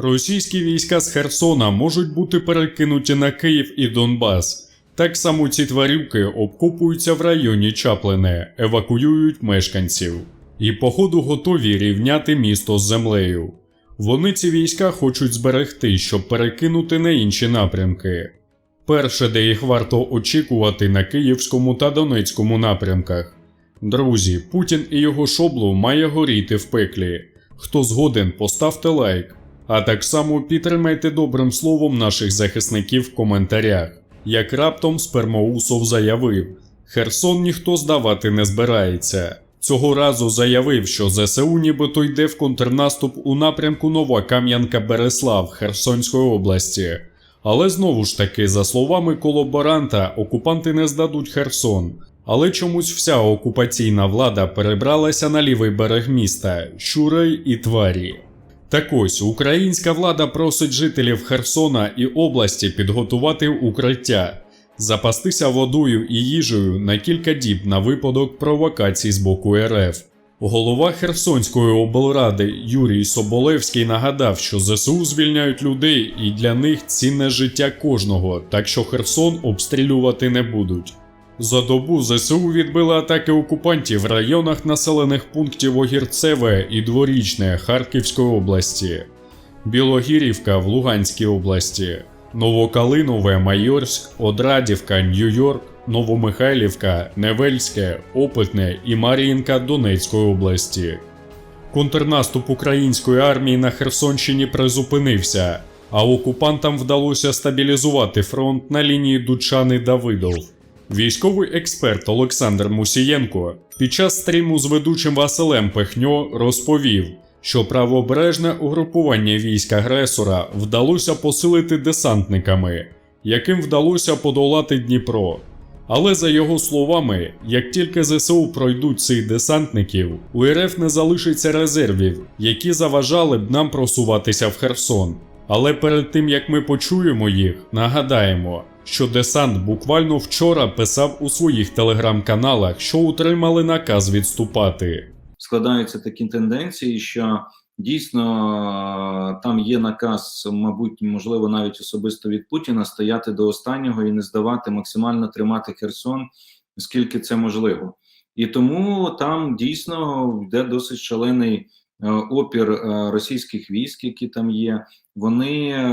Російські війська з Херсона можуть бути перекинуті на Київ і Донбас. Так само ці тварюки обкопуються в районі Чаплине, евакуюють мешканців. І походу готові рівняти місто з землею. Вони ці війська хочуть зберегти, щоб перекинути на інші напрямки. Перше, де їх варто очікувати на Київському та Донецькому напрямках. Друзі, Путін і його шоблу має горіти в пеклі. Хто згоден, поставте лайк. А так само підтримайте добрим словом наших захисників в коментарях. Як раптом Спермоусов заявив, Херсон ніхто здавати не збирається. Цього разу заявив, що ЗСУ нібито йде в контрнаступ у напрямку Нова Кам'янка-Береслав Херсонської області. Але знову ж таки, за словами колаборанта, окупанти не здадуть Херсон. Але чомусь вся окупаційна влада перебралася на лівий берег міста, Щурей і Тварі. Так ось українська влада просить жителів Херсона і області підготувати укриття, запастися водою і їжею на кілька діб на випадок провокацій з боку РФ. Голова Херсонської облради Юрій Соболевський нагадав, що ЗСУ звільняють людей і для них цінне життя кожного, так що Херсон обстрілювати не будуть. За добу ЗСУ відбили атаки окупантів в районах населених пунктів Огірцеве і Дворічне Харківської області, Білогірівка в Луганській області, Новокалинове, Майорськ, Одрадівка, Нью-Йорк, Новомихайлівка, Невельське, Опитне і Мар'їнка Донецької області. Контрнаступ української армії на Херсонщині призупинився, а окупантам вдалося стабілізувати фронт на лінії Дучани-Давидов. Військовий експерт Олександр Мусієнко під час стріму з ведучим Василем Пехньо розповів, що правобережне угрупування військ агресора вдалося посилити десантниками, яким вдалося подолати Дніпро. Але за його словами, як тільки ЗСУ пройдуть цих десантників, у РФ не залишиться резервів, які заважали б нам просуватися в Херсон. Але перед тим як ми почуємо їх, нагадаємо, що десант буквально вчора писав у своїх телеграм-каналах, що отримали наказ відступати. складаються такі тенденції, що дійсно там є наказ, мабуть, можливо, навіть особисто від Путіна стояти до останнього і не здавати, максимально тримати Херсон, скільки це можливо. І тому там дійсно йде досить шалений е, опір е, російських військ, які там є. Вони е,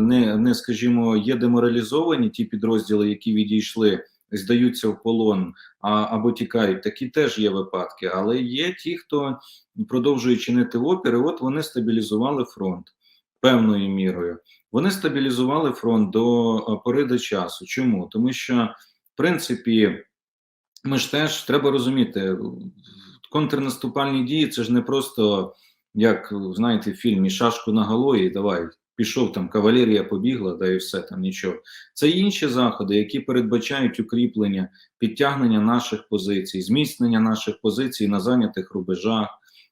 не, не скажімо, є деморалізовані ті підрозділи, які відійшли, здаються в полон а, або тікають. Такі теж є випадки, але є ті, хто продовжує чинити опір, і от вони стабілізували фронт певною мірою. Вони стабілізували фронт до е, пори до часу. Чому? Тому що, в принципі, ми ж теж треба розуміти, контрнаступальні дії це ж не просто як знаєте, в фільмі шашку на голові, давай пішов там кавалерія побігла, да і все там нічого. Це інші заходи, які передбачають укріплення, підтягнення наших позицій, зміцнення наших позицій на зайнятих рубежах,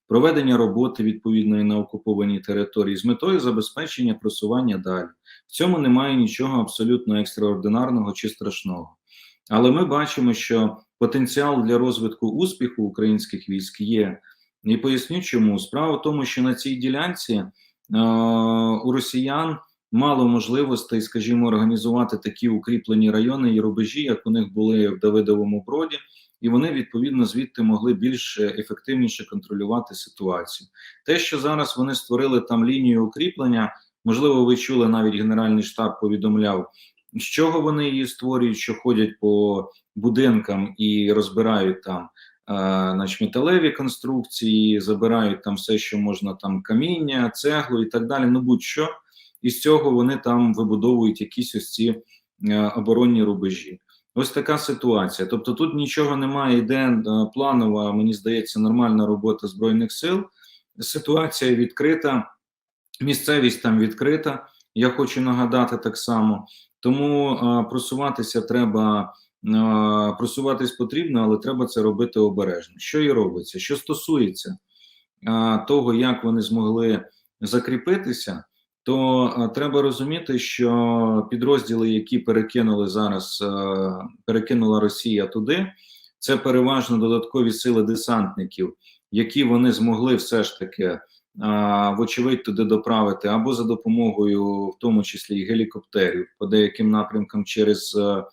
проведення роботи відповідної на окупованій території з метою забезпечення просування далі. В цьому немає нічого абсолютно екстраординарного чи страшного. Але ми бачимо, що потенціал для розвитку успіху українських військ є. І поясню, чому справа в тому, що на цій ділянці е, у росіян мало можливостей, скажімо, організувати такі укріплені райони і рубежі, як у них були в Давидовому броді, і вони відповідно звідти могли більш ефективніше контролювати ситуацію. Те, що зараз вони створили там лінію укріплення, можливо, ви чули навіть Генеральний штаб повідомляв. З чого вони її створюють, що ходять по будинкам і розбирають там значить, металеві конструкції, забирають там все, що можна, там каміння, цеглу і так далі. Ну будь-що, і з цього вони там вибудовують якісь ось ці е, оборонні рубежі. Ось така ситуація. Тобто, тут нічого немає, йде е, планова, мені здається, нормальна робота збройних сил. Ситуація відкрита, місцевість там відкрита. Я хочу нагадати так само. Тому е, просуватися треба. Просуватись потрібно, але треба це робити обережно. Що і робиться? Що стосується а, того, як вони змогли закріпитися, то треба розуміти, що підрозділи, які перекинули зараз, перекинула Росія туди, це переважно додаткові сили десантників, які вони змогли все ж таки вочевидь туди доправити або за допомогою, в тому числі і гелікоптерів по деяким напрямкам через е,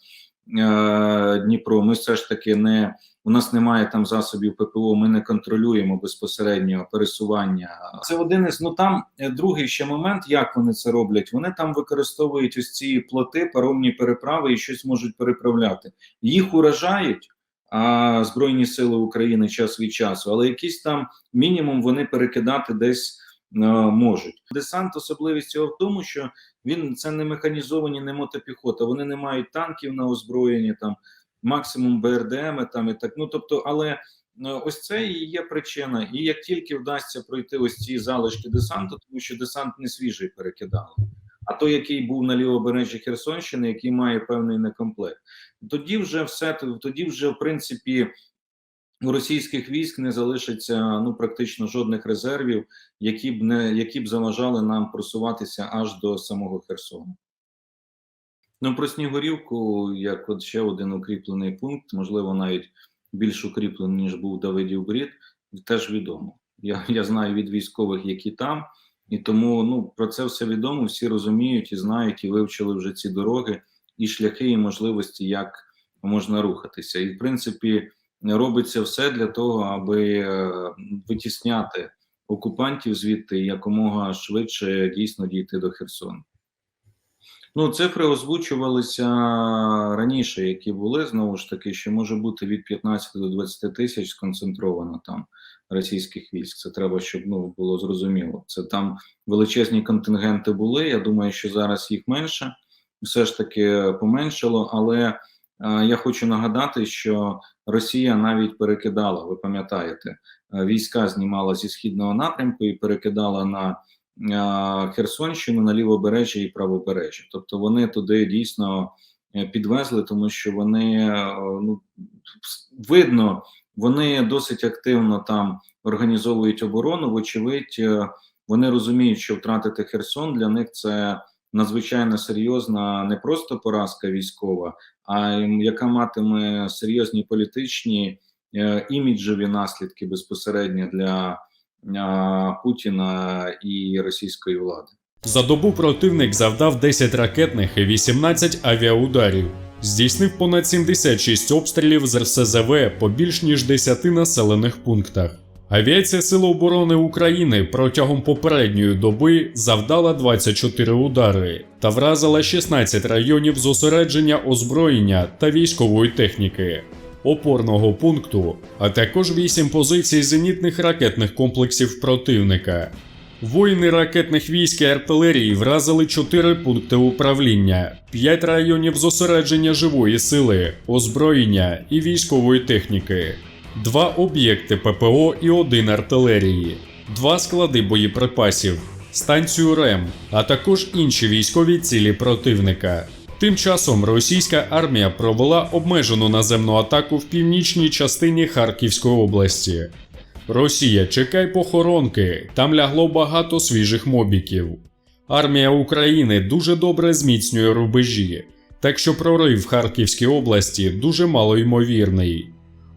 е, Дніпро. Ми все ж таки не у нас немає там засобів ППО. Ми не контролюємо безпосередньо пересування. Це один із ну там е, другий ще момент, як вони це роблять. Вони там використовують ось ці плоти, паромні переправи і щось можуть переправляти. Їх уражають. А Збройні сили України час від часу, але якийсь там мінімум вони перекидати десь е, можуть. Десант особливість його в тому, що він це не механізовані, не мотопіхота. Вони не мають танків на озброєнні, там максимум БРДМ там і так. Ну тобто, але е, ось це і є причина. І як тільки вдасться пройти ось ці залишки десанту, тому що десант не свіжий перекидали. А той, який був на лівобережжі Херсонщини, який має певний некомплект, тоді вже все тоді вже в принципі у російських військ не залишиться ну практично жодних резервів, які б не які б заважали нам просуватися аж до самого Херсону. Ну про Снігурівку, як от ще один укріплений пункт, можливо, навіть більш укріплений ніж був Давидів Брід, теж відомо. Я, Я знаю від військових, які там. І тому ну про це все відомо. Всі розуміють і знають, і вивчили вже ці дороги, і шляхи, і можливості, як можна рухатися. І в принципі робиться все для того, аби е, витісняти окупантів звідти якомога швидше дійсно дійти до Херсону. Ну, цифри озвучувалися раніше, які були знову ж таки, що може бути від 15 до 20 тисяч сконцентровано там російських військ. Це треба, щоб ну було зрозуміло. Це там величезні контингенти були. Я думаю, що зараз їх менше, все ж таки поменшало. Але е, я хочу нагадати, що Росія навіть перекидала, ви пам'ятаєте, е, війська знімала зі східного напрямку і перекидала на е, Херсонщину на лівобережжя і правобережжя. Тобто вони туди дійсно е, підвезли, тому що вони е, ну видно. Вони досить активно там організовують оборону. Вочевидь, е, вони розуміють, що втратити Херсон для них це надзвичайно серйозна не просто поразка військова, а яка матиме серйозні політичні іміджеві наслідки безпосередньо для Путіна і російської влади. За добу противник завдав 10 ракетних і 18 авіаударів. Здійснив понад 76 обстрілів з РСЗВ по більш ніж 10 населених пунктах. Авіація Сил оборони України протягом попередньої доби завдала 24 удари та вразила 16 районів зосередження озброєння та військової техніки, опорного пункту, а також 8 позицій зенітних ракетних комплексів противника. Воїни ракетних військ і артилерії вразили 4 пункти управління, 5 районів зосередження живої сили, озброєння і військової техніки, 2 об'єкти ППО і 1 артилерії, 2 склади боєприпасів, станцію РЕМ, а також інші військові цілі противника. Тим часом російська армія провела обмежену наземну атаку в північній частині Харківської області. Росія, чекай похоронки, там лягло багато свіжих мобіків. Армія України дуже добре зміцнює рубежі, так що прорив в Харківській області дуже малоймовірний.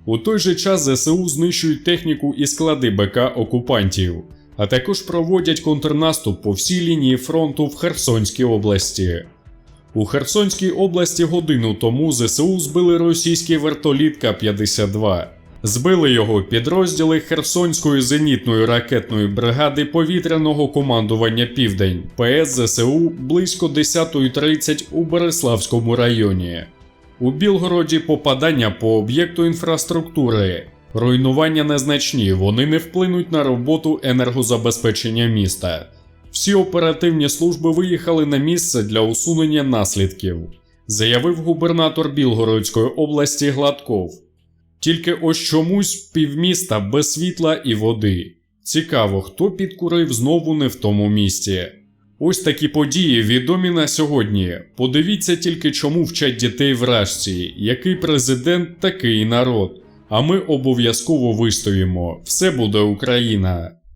У той же час ЗСУ знищують техніку і склади БК окупантів, а також проводять контрнаступ по всій лінії фронту в Херсонській області. У Херсонській області годину тому ЗСУ збили російський вертоліт К-52. Збили його підрозділи Херсонської зенітної ракетної бригади повітряного командування Південь ПС ЗСУ близько 10.30 у Береславському районі. У Білгороді попадання по об'єкту інфраструктури. Руйнування незначні, вони не вплинуть на роботу енергозабезпечення міста. Всі оперативні служби виїхали на місце для усунення наслідків, заявив губернатор Білгородської області Гладков. Тільки ось чомусь півміста без світла і води. Цікаво, хто підкурив знову не в тому місці. Ось такі події відомі на сьогодні. Подивіться тільки, чому вчать дітей вражці, який президент, такий народ. А ми обов'язково вистоїмо. Все буде Україна.